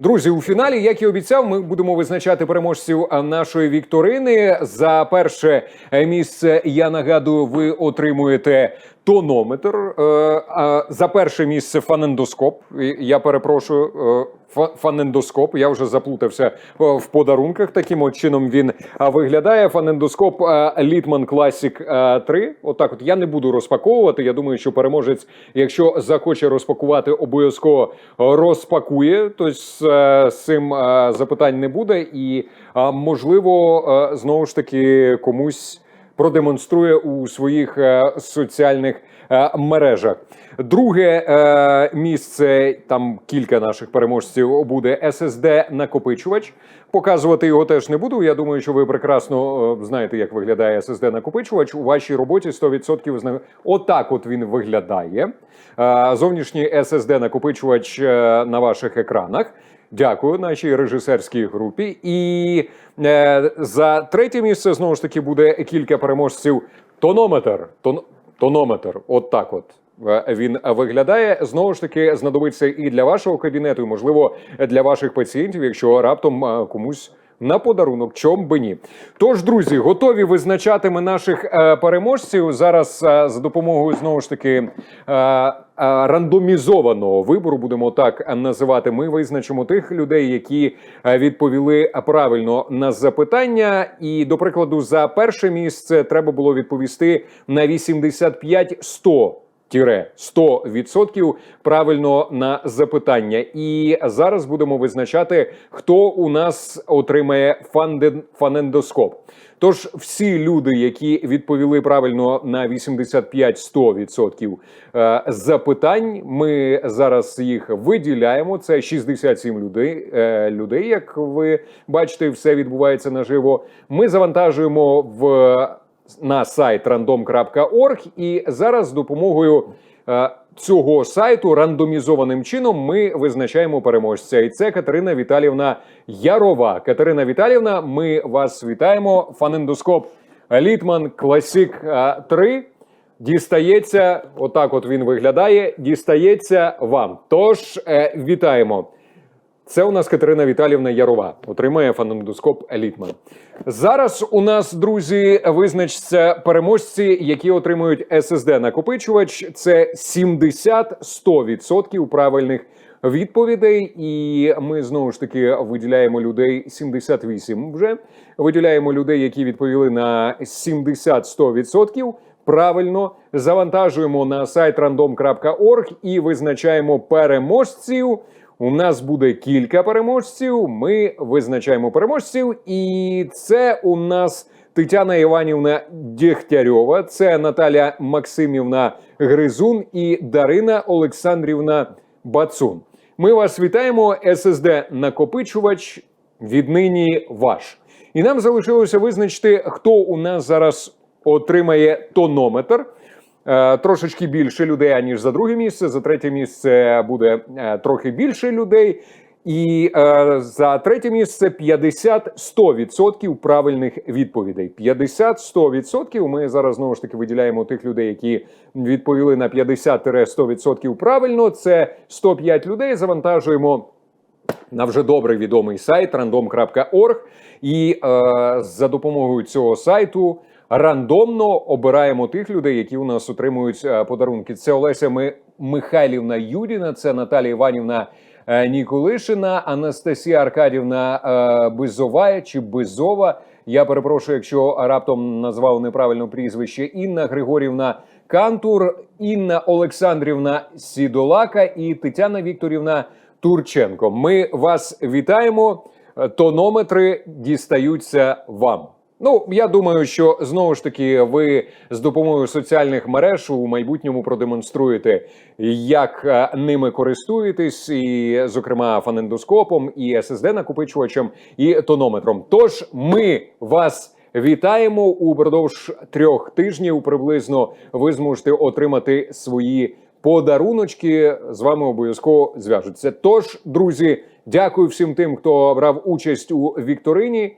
Друзі, у фіналі, як і обіцяв, ми будемо визначати переможців нашої вікторини. За перше е, місце я нагадую, ви отримуєте тонометр. Е, За перше місце фанендоскоп. Я перепрошую. е, Фанендоскоп, я вже заплутався е, в подарунках. Таким от чином він виглядає. Фанендоскоп Літман Класік 3. Отак, от я не буду розпаковувати. Я думаю, що переможець, якщо захоче розпакувати, обов'язково розпакує. Тобто з цим запитань не буде, і можливо, знову ж таки комусь продемонструє у своїх е, соціальних е, мережах. Друге е, місце там кілька наших переможців буде SSD накопичувач. Показувати його теж не буду. Я думаю, що ви прекрасно знаєте, як виглядає SSD накопичувач. У вашій роботі 100% зна... Отак от він виглядає. Зовнішній SSD накопичувач на ваших екранах. Дякую нашій режисерській групі. І е, за третє місце знову ж таки буде кілька переможців. Тонометр. Тон, тонометр. От так от. е, Він виглядає знову ж таки знадобиться і для вашого кабінету, і можливо для ваших пацієнтів, якщо раптом е, комусь на подарунок, чом би ні. Тож, друзі, готові визначати ми наших е, переможців зараз е, за допомогою знову ж таки е, рандомізованого вибору, будемо так називати. Ми визначимо тих людей, які е, відповіли правильно на запитання. І, до прикладу, за перше місце треба було відповісти на 85-100 тире 100% правильно на запитання. І зараз будемо визначати, хто у нас отримає фанден, фанендоскоп. Тож всі люди, які відповіли правильно на 85-100% е, запитань, ми зараз їх виділяємо. Це 67 людей, е, людей. Як ви бачите, все відбувається наживо. Ми завантажуємо в на сайт random.org і зараз з допомогою е, цього сайту рандомізованим чином ми визначаємо переможця. І це Катерина Віталівна Ярова. Катерина Віталівна, ми вас вітаємо. Фанендоскоп Літман Класік 3 дістається. Отак, от він виглядає. Дістається вам. Тож е, вітаємо. Це у нас Катерина Віталівна Ярова отримає фанендоскоп Елітман. Зараз у нас, друзі, визначаться переможці, які отримують SSD накопичувач. Це 70-100% правильних відповідей. І ми знову ж таки виділяємо людей 78 вже. Виділяємо людей, які відповіли на 70-100%. Правильно завантажуємо на сайт random.org і визначаємо переможців. У нас буде кілька переможців. Ми визначаємо переможців, і це у нас Тетяна Іванівна Дєхтярьова, це Наталя Максимівна Гризун і Дарина Олександрівна Бацун. Ми вас вітаємо. SSD накопичувач віднині ваш. І нам залишилося визначити, хто у нас зараз отримає тонометр. Е, Трошечки більше людей, аніж за друге місце. За третє місце буде е, трохи більше людей. І е, за третє місце 50-100% правильних відповідей. 50-100% Ми зараз знову ж таки виділяємо тих людей, які відповіли на 50-100% правильно. Це 105 людей. Завантажуємо на вже добре відомий сайт random.org. І е, за допомогою цього сайту рандомно обираємо тих людей, які у нас отримують е, подарунки. Це Олеся Михайлівна Юдіна, це Наталія Іванівна е, Ніколишина, Анастасія Аркадівна е, Бизовая чи Бизова. Я перепрошую, якщо раптом назвав неправильно прізвище. Інна Григорівна Кантур, Інна Олександрівна Сідолака і Тетяна Вікторівна Турченко. Ми вас вітаємо. Тонометри дістаються вам. Ну, я думаю, що знову ж таки ви з допомогою соціальних мереж у майбутньому продемонструєте, як е, ними користуєтесь, і, зокрема, фанендоскопом, і SSD накопичувачем, і тонометром. Тож ми вас. Вітаємо упродовж трьох тижнів. Приблизно ви зможете отримати свої подаруночки. З вами обов'язково зв'яжуться. Тож, друзі, дякую всім тим, хто брав участь у вікторині.